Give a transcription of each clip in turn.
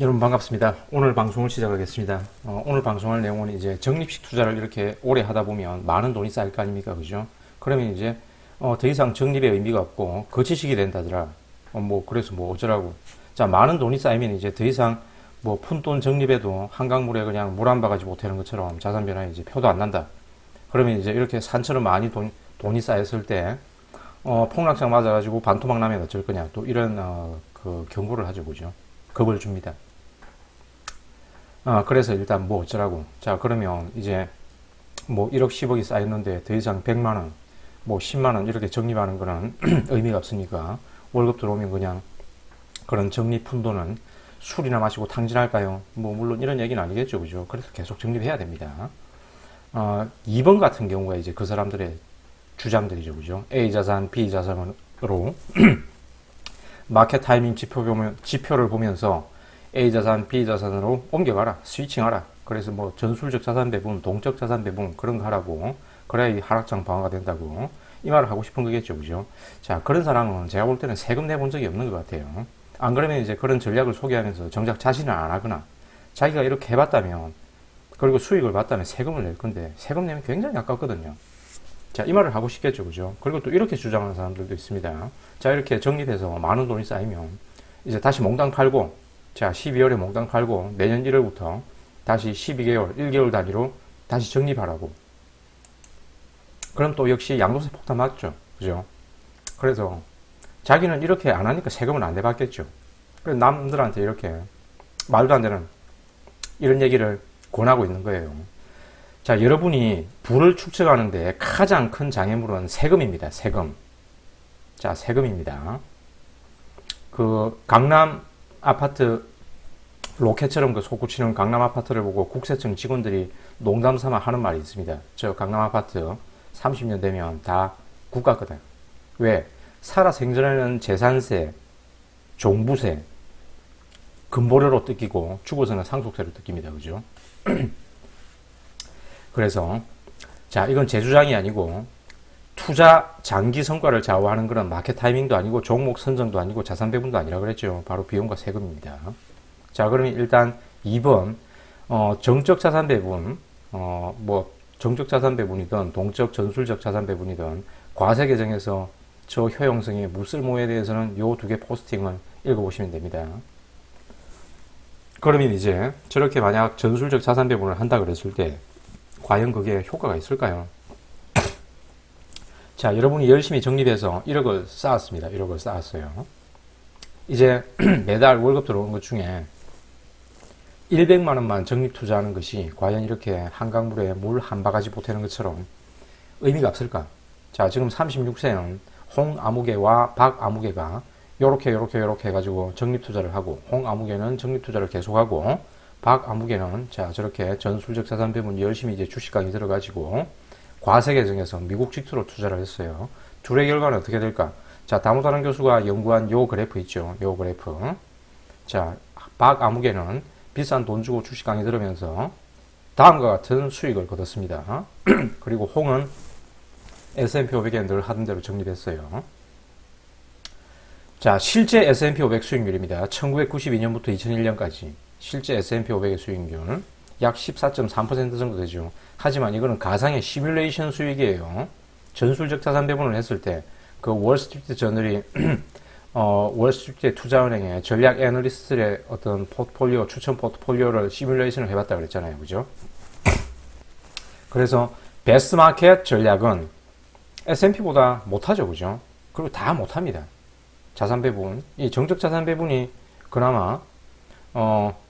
여러분 반갑습니다. 오늘 방송을 시작하겠습니다. 어, 오늘 방송할 내용은 이제 적립식 투자를 이렇게 오래 하다 보면 많은 돈이 쌓일 거 아닙니까? 그죠? 그러면 이제 어, 더 이상 적립의 의미가 없고 거치식이 된다더라. 어, 뭐 그래서 뭐 어쩌라고. 자, 많은 돈이 쌓이면 이제 더 이상 뭐 푼돈 적립에도 한강물에 그냥 물 한 바가지 못하는 것처럼 자산 변화에 이제 표도 안 난다. 그러면 이제 이렇게 산처럼 많이 돈, 돈이 쌓였을 때 어, 폭락장 맞아가지고 반토막 나면 어쩔 거냐. 또 이런 어, 그 경고를 하죠, 그죠? 겁을 줍니다. 아, 그래서 일단 뭐 어쩌라고. 자, 그러면 이제 뭐 1억 10억이 쌓였는데 더 이상 100만 원, 뭐 10만 원 이렇게 적립하는 거는 의미가 없으니까 월급 들어오면 그냥 그런 적립 푼돈은 술이나 마시고 탕진할까요? 뭐 물론 이런 얘기는 아니겠죠, 그죠? 그래서 계속 적립해야 됩니다. 어, 2번 같은 경우가 이제 그 사람들의 주장들이죠, 그죠? A 자산, B 자산으로 마켓 타이밍 지표 보면, 지표를 보면서 A 자산, B 자산으로 옮겨가라. 스위칭하라. 그래서 뭐 전술적 자산 배분, 동적 자산 배분 그런 거 하라고. 그래야 이 하락장 방어가 된다고. 이 말을 하고 싶은 거겠죠. 그죠? 자, 그런 사람은 제가 볼 때는 세금 내본 적이 없는 것 같아요. 안 그러면 이제 그런 전략을 소개하면서 정작 자신을 안 하거나 자기가 이렇게 해봤다면 그리고 수익을 봤다면 세금을 낼 건데 세금 내면 굉장히 아깝거든요. 자, 이 말을 하고 싶겠죠. 그죠? 그리고 또 이렇게 주장하는 사람들도 있습니다. 자, 이렇게 적립해서 많은 돈이 쌓이면 이제 다시 몽땅 팔고 자, 12월에 몽땅 팔고 내년 1월부터 다시 12개월, 1개월 단위로 다시 적립하라고. 그럼 또 역시 양도세 폭탄 맞죠? 그죠? 그래서 자기는 이렇게 안 하니까 세금을 안 내받겠죠. 그래서 남들한테 이렇게 말도 안 되는 이런 얘기를 권하고 있는 거예요. 자, 여러분이 부를 축적하는데 가장 큰 장애물은 세금입니다. 세금. 자, 세금입니다. 그 강남 아파트 로켓처럼 그 솟구치는 강남 아파트를 보고 국세청 직원들이 농담 삼아 하는 말이 있습니다. 저 강남 아파트 30년 되면 다 국가 거다. 왜? 살아 생전에는 재산세, 종부세, 근보료로 뜯기고 죽어서는 상속세로 뜯깁니다. 그죠? 그래서 자 이건 제 주장이 아니고 투자 장기 성과를 좌우하는 그런 마켓 타이밍도 아니고 종목 선정도 아니고 자산 배분도 아니라 그랬죠. 바로 비용과 세금입니다. 자 그러면 일단 2번 어, 정적 자산 배분 어, 뭐 정적 자산 배분이든 동적 전술적 자산 배분이든 과세 개정에서 저 효용성의 무쓸모에 대해서는 요 두 개 포스팅을 읽어보시면 됩니다. 그러면 이제 저렇게 만약 전술적 자산 배분을 한다 그랬을 때 과연 그게 효과가 있을까요? 자, 여러분이 열심히 적립해서 1억을 쌓았습니다. 1억을 쌓았어요. 이제 매달 월급 들어오는 것 중에 100만 원만 적립 투자하는 것이 과연 이렇게 한강물에 물 한 바가지 보태는 것처럼 의미가 없을까? 자, 지금 36세는 홍아무개와 박아무개가 요렇게 요렇게 요렇게 해가지고 적립 투자를 하고 홍아무개는 적립 투자를 계속하고 박아무개는 자 저렇게 전술적 자산 배분 열심히 이제 주식 강의 들어가지고 과세 개정에서 미국 직투로 투자를 했어요. 둘의 결과는 어떻게 될까? 자 다무다른 교수가 연구한 요 그래프 있죠. 요 그래프. 자 박아무개는 비싼 돈 주고 주식 강의 들으면서 다음과 같은 수익을 거뒀습니다. 그리고 홍은 S&P 500에 늘 하던 대로 정립했어요. 자, 실제 S&P 500 수익률입니다. 1992년부터 2001년까지 실제 S&P 500의 수익률 약 14.3% 정도 되죠. 하지만 이거는 가상의 시뮬레이션 수익이에요. 전술적 자산 배분을 했을 때 그 월스트리트 저널이 어, 월스트리트 투자은행의 전략 애널리스트의 어떤 포트폴리오 추천 포트폴리오를 시뮬레이션을 해봤다 그랬잖아요, 그죠? 그래서 베스트 마켓 전략은 S&P보다 못하죠, 그죠? 그리고 다 못합니다. 자산 배분, 이 정적 자산 배분이 그나마 어,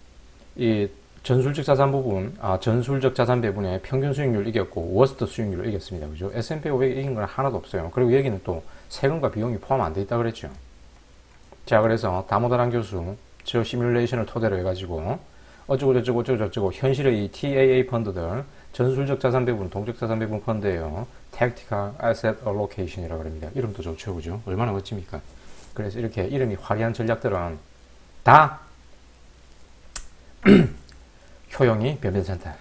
이 전술적 자산 부분, 아, 전술적 자산 배분의 평균 수익률 이겼고 워스트 수익률을 이겼습니다. 그죠? S&P 500 이긴 건 하나도 없어요. 그리고 여기는 또 세금과 비용이 포함 안 돼 있다 그랬죠. 자, 그래서 다모다란 교수 저 시뮬레이션을 토대로 해가지고 어쩌고 저쩌고 어쩌고 저쩌고 현실의 이 TAA 펀드들 전술적 자산 배분, 동적 자산 배분 펀드예요. Tactical Asset Allocation이라고 합니다. 이름도 좋죠, 그죠? 얼마나 멋집니까? 그래서 이렇게 이름이 화려한 전략들은 다 효용이 변변찮다.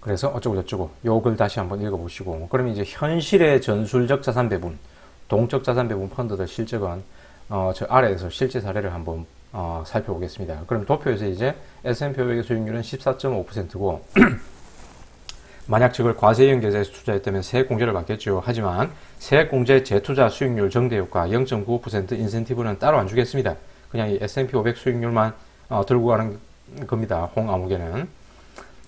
그래서 어쩌고 저쩌고 요걸 다시 한번 읽어보시고 그러면 이제 현실의 전술적 자산 배분, 동적 자산 배분 펀드들 실적은 어, 저 아래에서 실제 사례를 한번 어, 살펴보겠습니다. 그럼 도표에서 이제 S&P 500의 수익률은 14.5%고 만약 저걸 과세형 계좌에서 투자했다면 세액 공제를 받겠죠. 하지만 세액 공제 재투자 수익률 정대 효과 0.95% 인센티브는 따로 안 주겠습니다. 그냥 이 S&P 500 수익률만 어, 들고 가는 겁니다. 홍아무개는.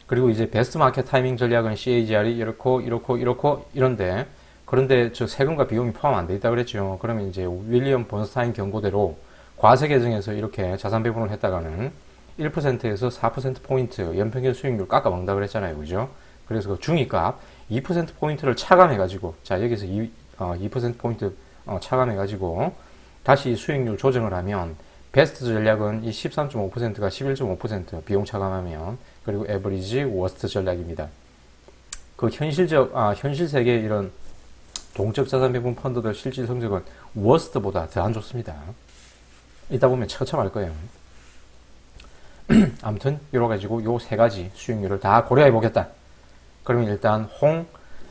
그리고 이제 베스트 마켓 타이밍 전략은 CAGR이 이렇고 이렇고 이렇고 이런데 그런데 저 세금과 비용이 포함 안 돼 있다 그랬죠. 그러면 이제 윌리엄 본스타인 경고대로 과세 계정에서 이렇게 자산 배분을 했다가는 1%에서 4% 포인트 연평균 수익률 깎아 먹는다 그랬잖아요. 그죠? 그래서 그 중위값 2% 포인트를 차감해 가지고 자, 여기서 2, 어, 2% 포인트 어, 차감해 가지고 다시 수익률 조정을 하면 베스트 전략은 이 13.5%가 11.5% 비용 차감하면 그리고 에버리지 워스트 전략입니다. 그 현실적 아 현실 세계 이런 동적 자산 배분 펀드들 실질 성적은 워스트보다 더 안 좋습니다. 이따 보면 처참할 거예요. 아무튼 이러 가지고 요 세 가지 수익률을 다 고려해 보겠다. 그러면 일단 홍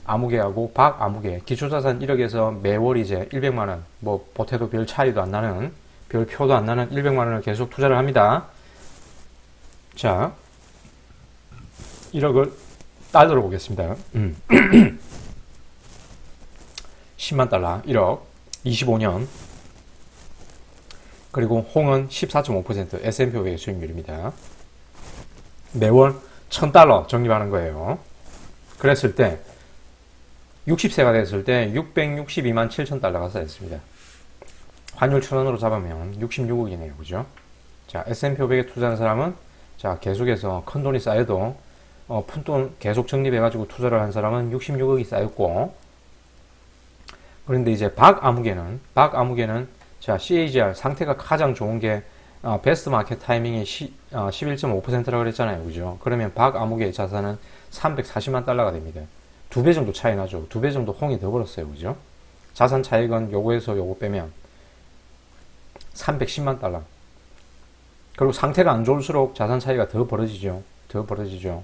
아무개하고 박 아무개 기초자산 1억에서 매월 이제 100만 원, 뭐 보태도 별 차이도 안 나는 별 표도 안 나는 100만 원을 계속 투자를 합니다. 자, 1억을 달러로 보겠습니다. 음. 10만 달러, 1억, 25년. 그리고 홍은 14.5% S&P 500의 수익률입니다. 매월 1000달러 적립하는 거예요. 그랬을 때 60세가 됐을 때 662만 7천 달러가 쌓였습니다. 환율 천원으로 잡으면 66억이네요. 그죠? 자, S&P 500에 투자한 사람은 자, 계속해서 큰 돈이 쌓여도 어, 푼돈 계속 적립해가지고 투자를 한 사람은 66억이 쌓였고 그런데 이제 박아무개는 박아무개는 자 CAGR 상태가 가장 좋은 게 어, 베스트 마켓 타이밍이 시, 어, 11.5%라고 그랬잖아요. 그죠? 그러면 박아무개의 자산은 340만 달러가 됩니다. 두 배 정도 차이 나죠. 두 배 정도 홍이 더 벌었어요. 그죠? 자산 차익은 요거에서 요거 빼면 310만 달러. 그리고 상태가 안 좋을수록 자산 차이가 더 벌어지죠. 더 벌어지죠.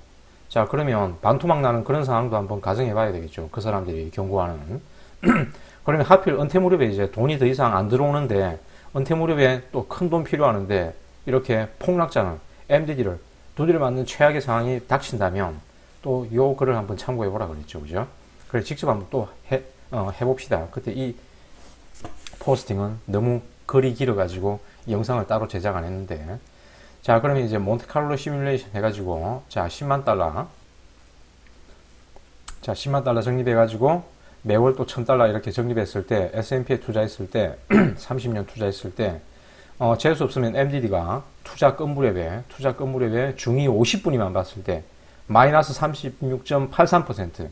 자, 그러면 반토막 나는 그런 상황도 한번 가정해 봐야 되겠죠. 그 사람들이 경고하는. 그러면 하필 은퇴 무렵에 이제 돈이 더 이상 안 들어오는데 은퇴 무렵에 또 큰 돈 필요하는데 이렇게 폭락장을 MDD를 두드려 맞는 최악의 상황이 닥친다면 또 요 글을 한번 참고해 보라 그랬죠. 그죠? 그래 직접 한번 또 해, 어, 해봅시다. 그때 이 포스팅은 너무 글이 길어가지고 영상을 따로 제작 안 했는데. 자 그러면 이제 몬테카를로 시뮬레이션 해가지고 자 10만 달러. 자 10만 달러 적립해가지고 매월 또 1000달러 이렇게 적립했을 때 S&P에 투자했을 때 30년 투자했을 때 어, 재수 없으면 MDD가 투자 끝무렵에 투자 끝무렵에 중위 50분이만 봤을 때 마이너스 36.83%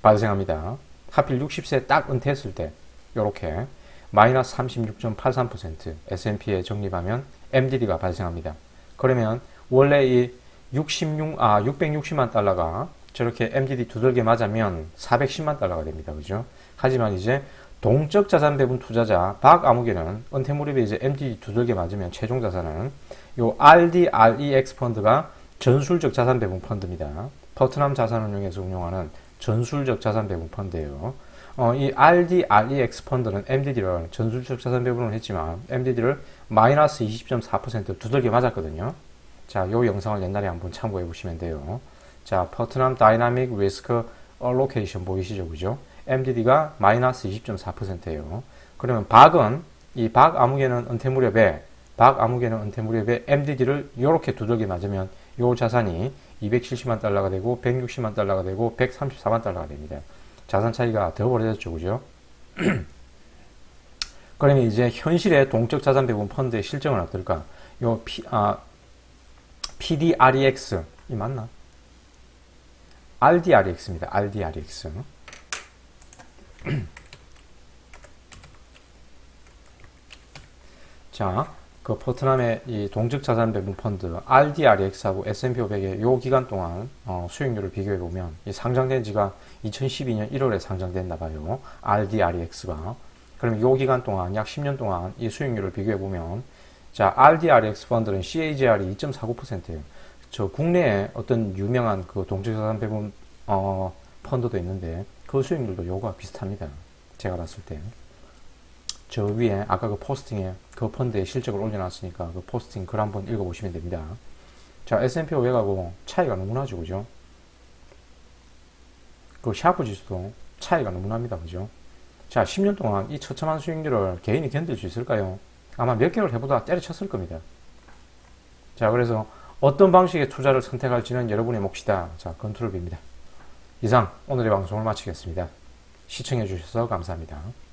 발생합니다. 하필 60세 딱 은퇴했을 때 이렇게 마이너스 36.83% S&P에 적립하면 MDD가 발생합니다. 그러면 원래 이 66, 아, 660만 달러가 저렇게 MDD 두들겨 맞으면 410만 달러가 됩니다. 그죠? 하지만 이제 동적 자산 배분 투자자 박 아무개는 은퇴 무렵에 이제 MDD 두들겨 맞으면 최종 자산은 요 RDREX 펀드가 전술적 자산 배분 펀드입니다. 퍼트남 자산운용에서 운용하는 전술적 자산 배분 펀드예요. 어, 이 RDREX 펀드는 MDD를 전술적 자산 배분을 했지만 MDD를 마이너스 20.4% 두들겨 맞았거든요. 자, 요 영상을 옛날에 한번 참고해 보시면 돼요. 자, 퍼트남 다이나믹 리스크 얼로케이션 보이시죠? 그죠? MDD가 마이너스 20.4%예요. 그러면 박은 이 박 아무개는 은퇴 무렵에 박 아무개는 은퇴 무렵에 MDD를 이렇게 두들겨 맞으면 요 자산이 270만 달러가 되고 160만 달러가 되고 134만 달러가 됩니다. 자산 차이가 더 벌어졌죠. 그죠? 그러면 이제 현실의 동적 자산 배분 펀드의 실정은 어떨까? 요 P, 아, PDREX 이 맞나? RDREX입니다. RDREX. 자, 그 포트남의 이 동적 자산 배분 펀드 RDREX하고 S&P 500의 요 기간 동안 어, 수익률을 비교해 보면 상장된 지가 2012년 1월에 상장됐나 봐요. RDREX가. 그럼 요 기간 동안 약 10년 동안 이 수익률을 비교해 보면 자, RDREX 펀드는 CAGR이 2.49%예요. 저 국내에 어떤 유명한 그 동적 자산 배분 어, 펀드도 있는데 그 수익률도 요거와 비슷합니다. 제가 봤을 때. 저 위에 아까 그 포스팅에 그 펀드의 실적을 올려놨으니까 그 포스팅 글 한번 읽어보시면 됩니다. 자, S&P 500하고 차이가 너무 나죠, 그죠? 그 샤프 지수도 차이가 너무 납니다, 그죠? 자, 10년 동안 이 처참한 수익률을 개인이 견딜 수 있을까요? 아마 몇 개월 해보다 때려쳤을 겁니다. 자, 그래서 어떤 방식의 투자를 선택할지는 여러분의 몫이다. 자, 컨트롤 B입니다. 이상 오늘의 방송을 마치겠습니다. 시청해주셔서 감사합니다.